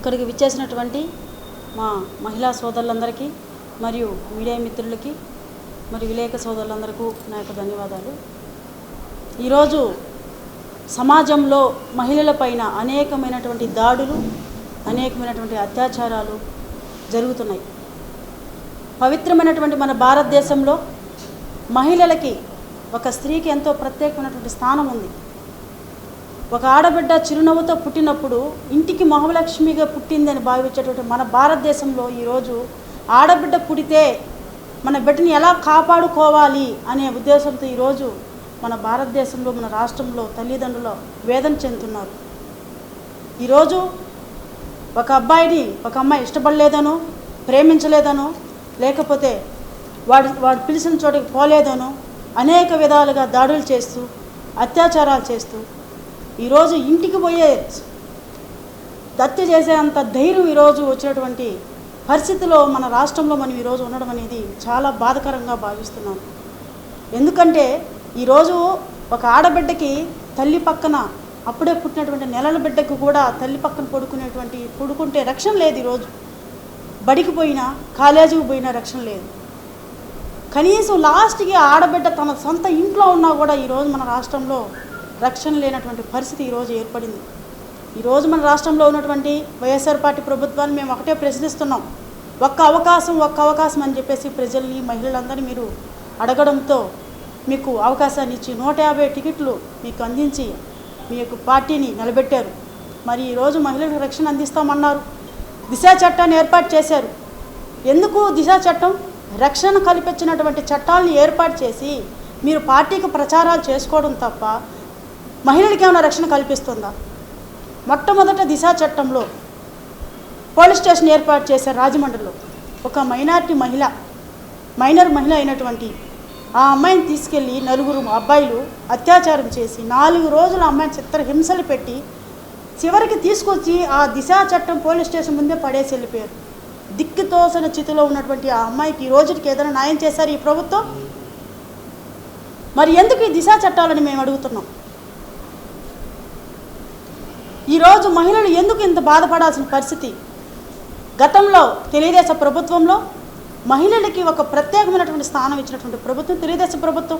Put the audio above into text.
ఇక్కడికి విచ్చేసినటువంటి మా మహిళా సోదరులందరికీ మరియు మీడియా మిత్రులకి మరి విలేక సోదరులందరికీ నా యొక్క ధన్యవాదాలు. ఈరోజు సమాజంలో మహిళలపైన అనేకమైనటువంటి దాడులు అనేకమైనటువంటి అత్యాచారాలు జరుగుతున్నాయి. పవిత్రమైనటువంటి మన భారతదేశంలో మహిళలకి ఒక స్త్రీకి ఎంతో ప్రత్యేకమైనటువంటి స్థానం ఉంది. ఒక ఆడబిడ్డ చిరునవ్వుతో పుట్టినప్పుడు ఇంటికి మహాలక్ష్మిగా పుట్టిందని భావించేటువంటి మన భారతదేశంలో ఈరోజు ఆడబిడ్డ పుడితే మన బిడ్డని ఎలా కాపాడుకోవాలి అనే ఉద్దేశంతో ఈరోజు మన భారతదేశంలో మన రాష్ట్రంలో తల్లిదండ్రులు వేదన చెందుతున్నారు. ఈరోజు ఒక అబ్బాయిని ఒక అమ్మాయి ఇష్టపడలేదనో ప్రేమించలేదనో లేకపోతే వాడు వాడు పిలిచిన చోటికి పోలేదనో అనేక విధాలుగా దాడులు చేస్తూ అత్యాచారాలు చేస్తూ ఈరోజు ఇంటికి పోయే దత్తి చేసేంత ధైర్యం ఈరోజు వచ్చినటువంటి పరిస్థితిలో మన రాష్ట్రంలో మనం ఈరోజు ఉండడం అనేది చాలా బాధకరంగా భావిస్తున్నాను ఎందుకంటే ఈరోజు ఒక ఆడబిడ్డకి తల్లి పక్కన అప్పుడే పుట్టినటువంటి నెలల బిడ్డకు కూడా తల్లి పక్కన పడుకునేటువంటి పడుకుంటే రక్షణ లేదు ఈరోజు. బడికి పోయినా కాలేజీకి పోయినా రక్షణ లేదు. కనీసం లాస్ట్కి ఆడబిడ్డ తన సొంత ఇంట్లో ఉన్నా కూడా ఈరోజు మన రాష్ట్రంలో రక్షణ లేనటువంటి పరిస్థితి ఈరోజు ఏర్పడింది. ఈరోజు మన రాష్ట్రంలో ఉన్నటువంటి వైఎస్ఆర్ పార్టీ ప్రభుత్వాన్ని మేము ఒకటే ప్రశ్నిస్తున్నాం. ఒక్క అవకాశం ఒక్క అవకాశం అని చెప్పేసి ప్రజల్ని మహిళలందరినీ మీరు అడగడంతో మీకు అవకాశాన్ని ఇచ్చి నూట యాభై టికెట్లు మీకు అందించి మీ యొక్క పార్టీని నిలబెట్టారు. మరి ఈరోజు మహిళలకు రక్షణ అందిస్తామన్నారు. దిశ చట్టాన్ని ఏర్పాటు చేశారు. ఎందుకు దిశ చట్టం? రక్షణ కల్పించినటువంటి చట్టాలను ఏర్పాటు చేసి మీరు పార్టీకి ప్రచారాలు చేసుకోవడం తప్ప మహిళలకి ఏమైనా రక్షణ కల్పిస్తుందా? మొట్టమొదట దిశ చట్టంలో పోలీస్ స్టేషన్ ఏర్పాటు చేశారు రాజమండ్రిలో ఒక మైనార్టీ మహిళ మైనర్ మహిళ అయినటువంటి ఆ అమ్మాయిని తీసుకెళ్ళి నలుగురు అబ్బాయిలు అత్యాచారం చేసి నాలుగు రోజులు అమ్మాయిని చిత్ర హింసలు పెట్టి చివరికి తీసుకొచ్చి ఆ దిశ చట్టం పోలీస్ స్టేషన్ ముందే పడేసి వెళ్ళిపోయారు. దిక్కుతోసిన చితిలో ఉన్నటువంటి ఆ అమ్మాయికి ఈ రోజుకి ఏదైనా న్యాయం చేశారు ఈ ప్రభుత్వం? మరి ఎందుకు ఈ దిశ చట్టాలని మేము అడుగుతున్నాం? ఈరోజు మహిళలు ఎందుకు ఇంత బాధపడాల్సిన పరిస్థితి? గతంలో తెలుగుదేశం ప్రభుత్వంలో మహిళలకి ఒక ప్రత్యేకమైనటువంటి స్థానం ఇచ్చినటువంటి ప్రభుత్వం తెలుగుదేశం ప్రభుత్వం.